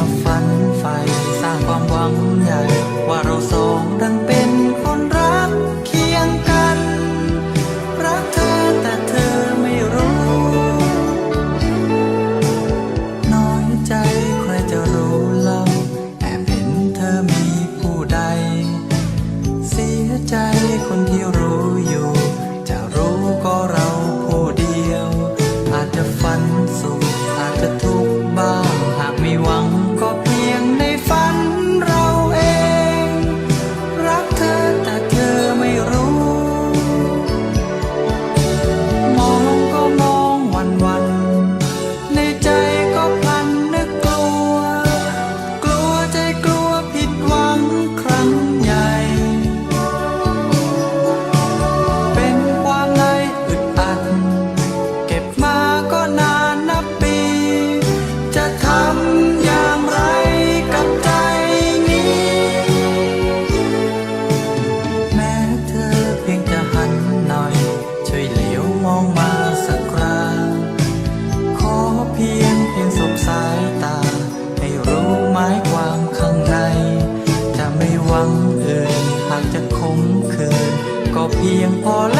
าฝัน เพียงพอแล้ว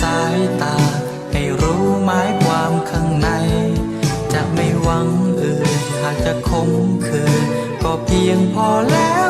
สายตา ให้รู้หมายความข้างใน จะไม่หวังอื่น หากจะคมคืน ก็เพียงพอแล้ว